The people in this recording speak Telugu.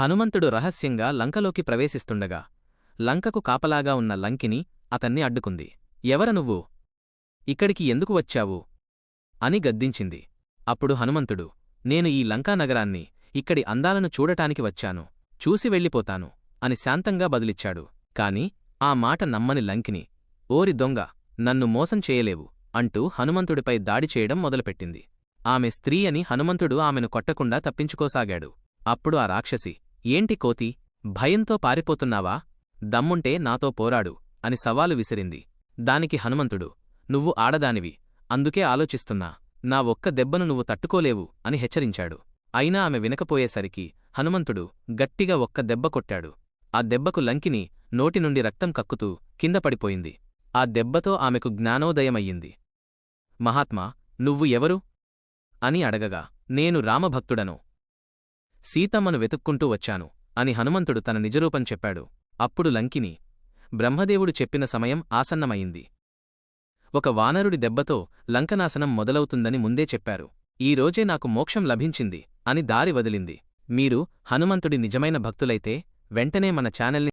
హనుమంతుడు రహస్యంగా లంకలోకి ప్రవేశిస్తుండగా లంకకు కాపలాగా ఉన్న లంకిని అతన్ని అడ్డుకుంది. ఎవర నువ్వు? ఇక్కడికి ఎందుకు వచ్చావు అని గద్దించింది. అప్పుడు హనుమంతుడు నేను ఈ లంకానగరాన్ని ఇక్కడి అందాలను చూడటానికి వచ్చాను. చూసి వెళ్ళిపోతాను అని శాంతంగా బదులిచ్చాడు. కాని ఆ మాట నమ్మని లంకిని ఓరి దొంగ నన్ను మోసం చేయలేవు అంటూ హనుమంతుడిపై దాడి చేయడం మొదలుపెట్టింది. ఆమె స్త్రీ అని హనుమంతుడు ఆమెను కొట్టకుండా తప్పించుకోసాగాడు. అప్పుడు ఆ రాక్షసి ఏంటి కోతి? భయంతో పారిపోతున్నావా? దమ్ముంటే నాతో పోరాడు అని సవాలు విసిరింది. దానికి హనుమంతుడు నువ్వు ఆడదానివి అందుకే ఆలోచిస్తున్నా. నా ఒక్క దెబ్బను నువ్వు తట్టుకోలేవు అని హెచ్చరించాడు. అయినా ఆమె వినకపోయేసరికి హనుమంతుడు గట్టిగా ఒక్క దెబ్బ కొట్టాడు. ఆ దెబ్బకు లంకిని నోటి నుండి రక్తం కక్కుతూ కింద పడిపోయింది. ఆ దెబ్బతో ఆమెకు జ్ఞానోదయమయ్యింది. మహాత్మా నువ్వు ఎవరు అని అడగగా నేను రామభక్తుడను. సీతమ్మను వెతుక్కుంటూ వచ్చాను. అని హనుమంతుడు తన నిజరూపం చెప్పాడు. అప్పుడు లంకిని బ్రహ్మదేవుడు చెప్పిన సమయం ఆసన్నమయింది ఒక వానరుడి దెబ్బతో లంకనాశనం మొదలవుతుందని ముందే చెప్పారు. ఈరోజే నాకు మోక్షం లభించింది అని దారి వదిలింది. మీరు హనుమంతుడి నిజమైన భక్తులైతే వెంటనే మన ఛానల్ని